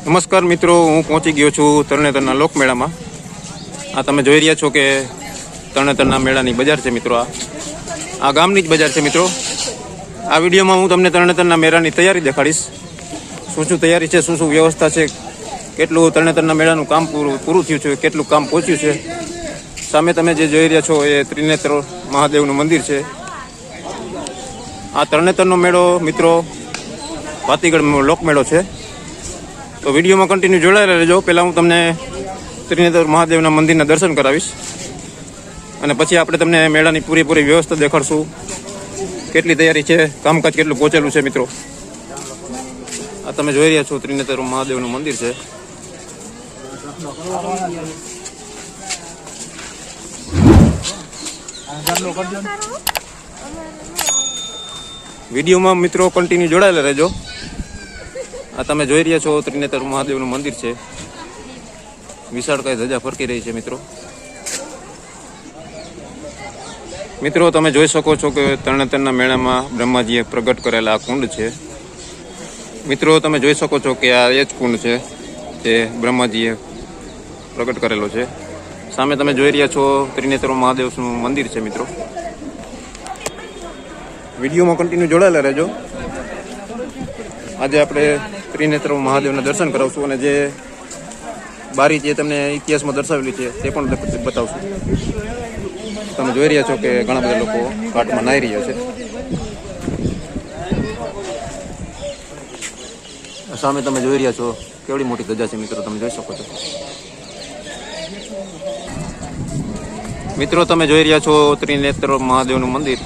નમસ્કાર મિત્રો, હું પહોંચી ગયો છું તરણેતરના લોકમેળામાં. આ તમે જોઈ રહ્યા છો કે તરણેતરના મેળાની બજાર છે મિત્રો આ. આ ગામની જ બજાર છે મિત્રો. આ વિડીયોમાં હું તમને તરણેતરના મેળાની તૈયારી દેખાડીશ. શું શું તૈયારી છે, શું શું વ્યવસ્થા છે, કેટલું તરણેતરના મેળાનું કામ પૂરું પૂરું થયું છે, કેટલું કામ પહોંચ્યું છે. સામે તમે જે જોઈ રહ્યા છો એ ત્રિનેત્ર મહાદેવનું મંદિર છે. આ તરણેતરનો મેળો મિત્રો ભાતીગઢ લોકમેળો છે. તો વિડીયોમાં કન્ટિન્યુ જોડાયેલા રહેજો. પહેલાં હું તમને ત્રિનેતર મહાદેવના મંદિરના દર્શન કરાવીશ. અને પછી આપણે તમને મેળાની પૂરેપૂરી વ્યવસ્થા દેખાડશું. કેટલી તૈયારી છે, કામકાજ કેટલું પહોંચેલું છે મિત્રો? આ તમે જોઈ રહ્યા છો ત્રિનેતર મહાદેવનું મંદિર છે. વિડીયોમાં મિત્રો કન્ટિન્યુ જોડાયેલા રહેજો. આ તમે જોઈ રહ્યા છો ત્રિનેતર મહાદેવનું મંદિર છે. વિશાળ કઈ ધજા ફરકી રહી છે, મિત્રો. મિત્રો, તમે જોઈ શકો છો કે તરણેતરના મેળામાં બ્રહ્માજીએ પ્રગટ કરેલા આ કુંડ છે. મિત્રો, તમે જોઈ શકો છો કે આ એ જ કુંડ છે જે બ્રહ્માજીએ પ્રગટ કરેલો છે. સામે તમે જોઈ રહ્યા છો ત્રિનેત્ર મહાદેવનું મંદિર છે, મિત્રો. વિડીયોમાં કન્ટિન્યુ જોડાયેલા રહેજો. આજે આપણે ત્રિનેત્ર મહાદેવના દર્શન કરાવશું અને જે બારી જે તમને ઇતિહાસમાં દર્શાવેલી છે, તે પણ બતાવશું. તમે જોઈ રહ્યા છો કે ઘણા બધા લોકો ઘાટમાં નાહી રહ્યા છે. સામે તમે જોઈ રહ્યા છો, કેવડી મોટી ધજા છે મિત્રો, તમે જોઈ શકો છો. મિત્રો, તમે જોઈ રહ્યા છો ત્રિનેત્ર મહાદેવનું મંદિર.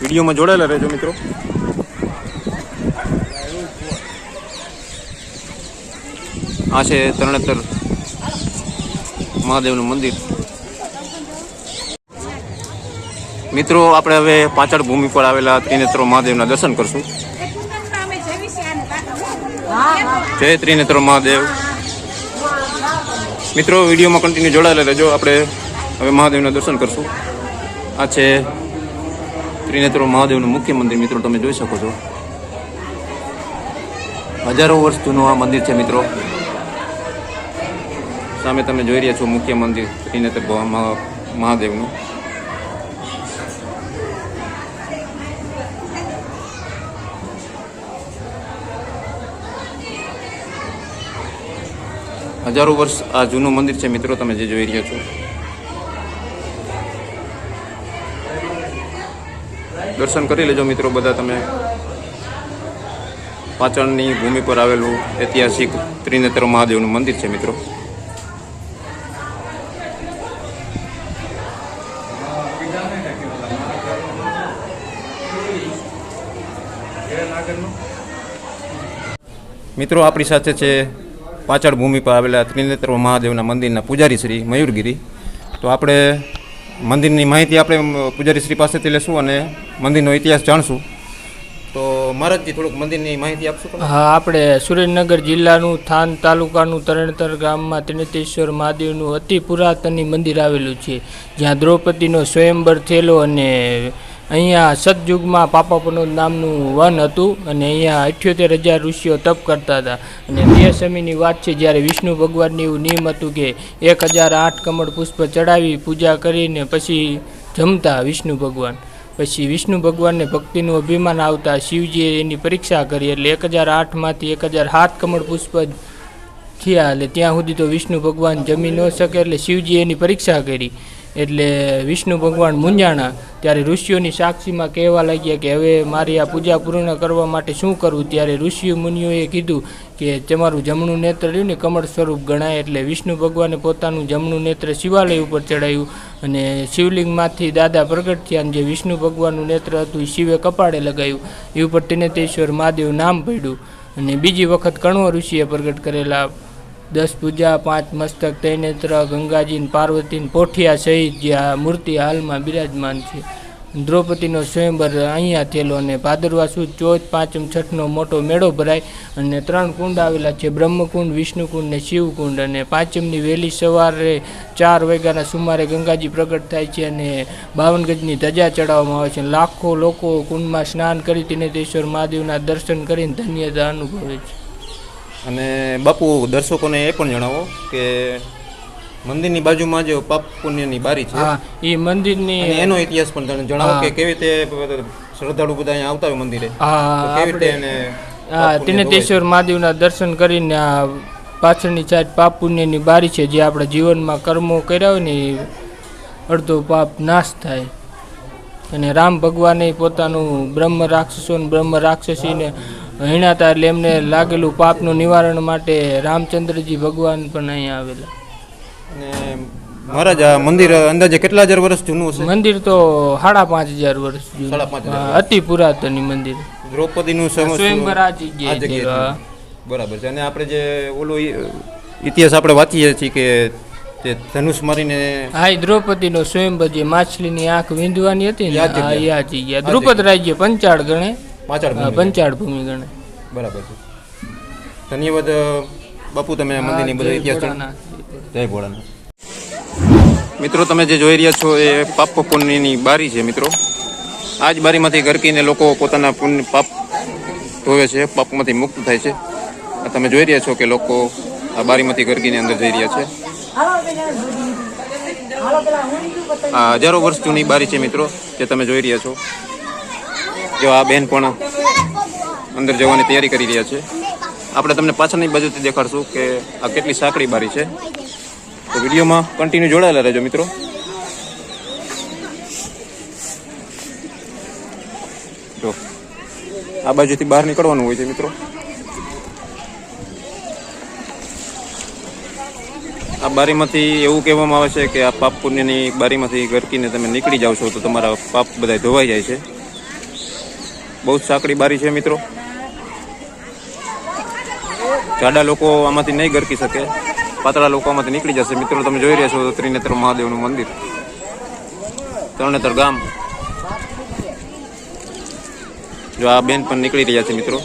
વિડીયોમાં જોડાયેલા રહેજો મિત્રો. આ છે તરણેતર મહાદેવનું મંદિર. મિત્રો, આપણે હવે પાછળ ભૂમિ પર આવેલા ત્રિનેત્ર મહાદેવના દર્શન કરશું. જય ત્રિનેત્ર મહાદેવ. મિત્રો, વિડીયોમાં કન્ટિન્યુ જોડાયેલા રહેજો. આપણે હવે મહાદેવના દર્શન કરશું. આ છે ત્રિનેત્ર મહાદેવનું મુખ્ય મંદિર, મિત્રો, તમે જોઈ શકો છો. હજારો વર્ષ જૂનું આ મંદિર છે, મિત્રો. સામે તમે જોઈ રહ્યા છો મુખ્ય મંદિર મહા- મહાદેવનું. હજારો વર્ષ આ જૂનું મંદિર છે, મિત્રો, તમે જે જોઈ રહ્યા છો. દર્શન કરી લેજો, મિત્રો, બધા તમે. પાછળની ભૂમિ પર આવેલું ઐતિહાસિક ત્રિનેત્ર મહાદેવનું મંદિર છે, મિત્રો. મિત્રો આપણી સાથે છે પાછળ ભૂમિ પર આવેલા ત્રિનેત્ર મહાદેવના મંદિરના પૂજારી શ્રી મયુરગીરી. તો આપણે મંદિરની માહિતી આપણે પૂજારી શ્રી પાસેથી લેશું અને મંદિરનો ઇતિહાસ જાણશું. તો મહારાજજી થોડુંક મંદિરની માહિતી આપશો હા આપણે સુરેન્દ્રનગર જિલ્લાનું થાન તાલુકાનું તરણતર ગામમાં ત્રિનેતેશ્વર મહાદેવનું અતિ પુરાતની મંદિર આવેલું છે. જ્યાં દ્રૌપદીનો સ્વયંવર થયેલો અને અહીંયા સતયુગમાં પાપાપનોદ નામનું વન હતું અને અહીંયા અઠ્યોતેર હજાર ઋષિઓ તપ કરતા હતા. અને તે સમયની વાત છે, જ્યારે વિષ્ણુ ભગવાનની એવું નિયમ હતું કે એક હજાર આઠ કમળ પુષ્પ ચડાવી પૂજા કરીને પછી જમતા વિષ્ણુ ભગવાન. પછી વિષ્ણુ ભગવાનને ભક્તિનું અભિમાન આવતા શિવજીએ એની પરીક્ષા કરી એટલે એક હજાર આઠમાંથી એક હજાર સાત કમળ પુષ્પ થયા એટલે ત્યાં સુધી તો વિષ્ણુ ભગવાન જમી ન શકે એટલે શિવજીએ એની પરીક્ષા કરી. એટલે વિષ્ણુ ભગવાન મૂંઝાણા ત્યારે ઋષિઓની સાક્ષીમાં કહેવા લાગ્યા કે હવે મારી આ પૂજા પૂર્ણ કરવા માટે શું કરવું? ત્યારે ઋષિ મુનિઓએ કીધું કે તમારું જમણું નેત્ર રહ્યું ને કમળ સ્વરૂપ ગણાય એટલે વિષ્ણુ ભગવાને પોતાનું જમણું નેત્ર શિવાલય ઉપર ચડાવ્યું અને શિવલિંગમાંથી દાદા પ્રગટ થયા જે વિષ્ણુ ભગવાનનું નેત્ર હતું એ શિવે કપાળે લગાવ્યું એ ઉપર તિનેતેશ્વર મહાદેવ નામ પડ્યું અને બીજી વખત કણવો ઋષિએ પ્રગટ કરેલા દસ પૂજા, પાંચ મસ્તક, તૈનેત્ર, ગંગાજી પાર્વતી પોઠિયા સહિત જે આ મૂર્તિ હાલમાં બિરાજમાન છે. દ્રૌપદીનો સ્વયંવર અહીંયા થયેલો અને ભાદરવા સુદ ચોથ, પાંચમ, છઠનો મોટો મેળો ભરાય અને ત્રણ કુંડ આવેલા છે. બ્રહ્મકુંડ, વિષ્ણુકુંડ અને શિવકુંડ અને પાંચમની વહેલી સવારે ચાર વાગ્યાના સુમારે ગંગાજી પ્રગટ થાય છે અને બાવન ગજની ધજા ચડાવવામાં આવે છે. લાખો લોકો કુંડમાં સ્નાન કરી તિનેતેશ્વર મહાદેવના દર્શન કરીને ધન્યતા અનુભવે છે. અને બાપુ દર્શકોને એ પણ જણાવો કે મંદિરની બાજુમાં જે પાપ પુણ્યની બારી છે એ મંદિરની એનો ઇતિહાસ પણ તમે જણાવો કે કેવી રીતે શ્રદ્ધાળુ બધા અહીંયા આવતા હોય મંદિરે? કેવી રીતે એને તિનેતેશ્વર મહાદેવના દર્શન કરીને આ પાછળની સાઈડ પાપ પુણ્યની બારી છે જે આપણા જીવનમાં કર્મો કર્યા હોય ને અડધો પાપ નાશ થાય. અને રામ ભગવાને પોતાનું બ્રહ્મ રાક્ષસો બ્રહ્મ રાક્ષસીને હિણાતા એટલે એમને લાગેલું પાપનું નિવારણ માટે રામચંદ્રજી ભગવાન પણ અહીંયા આવેલા. અને મહારાજ આ મંદિર અંદાજે કેટલા હજાર વર્ષ જૂનું હશે? મંદિર તો સાડા પાંચ હજાર વર્ષ જૂનું. અતિ પુરાતન મંદિર. દ્રૌપદીનું સ્વયંવર આ જગ્યાએ. બરાબર છે. અને આપણે જે ઓલો ઇતિહાસ આપણે વાંચીએ છીએ કે તે ધનુષ મારીને હા દ્રૌપદીનો સ્વયંવર જે માછલીની આંખ વીંધવાની હતી ને આ. યાદ દ્રુપદ રાજ્ય પંચાળ ગણે. પાછળ હા, પંચાળ ભૂમિ ગણે. બરાબર છે. ધન્યવાદ બાપુ તમે મંદિરની બધો ઇતિહાસ. જય ભોળાનાથ. મિત્રો તમે જે જોઈ રહ્યા છો એ પાપ પુણ્યની બારી છે મિત્રો. આ જ બારીમાંથી ગરકીને લોકો પોતાના પુણ્ય પાપ ધોવે છે પાપમાંથી મુક્ત થાય છે. તમે જોઈ રહ્યા છો કે લોકો આ બારીમાંથી ગરકીની અંદર જઈ રહ્યા છે. આ હજારો વર્ષ જૂની બારી છે મિત્રો જે તમે જોઈ રહ્યા છો. જો આ બેન પણ અંદર જવાની તૈયારી કરી રહ્યા છે. આપણે તમને પાછળની બાજુથી દેખાડશું કે આ કેટલી સાંકડી બારી છે. તો વિડીયોમાં કન્ટિન્યુ જોડાયેલા રહેજો મિત્રો. જો, આ બાજુથી બહાર નીકળવાનું હોય છે મિત્રો. આ બારીમાંથી એવું કહેવામાં આવે છે કે આ પાપ પુણ્યની બારીમાંથી ગરકીને તમે નીકળી જાઓ છો તો તમારા પાપ બધા ધોવાઈ જાય છે. બહુ સાંકડી બારી છે મિત્રો. જાડા લોકો આમાંથી નહીં ગરકી શકે. પાતળા લોકો આમાંથી નીકળી જશે. મિત્રો, તમે જોઈ રહ્યા છો ત્રિનેત્ર મહાદેવનું મંદિર. ત્રણેતર ગામ. જો આ બેન પણ નીકળી રહ્યા છે મિત્રો.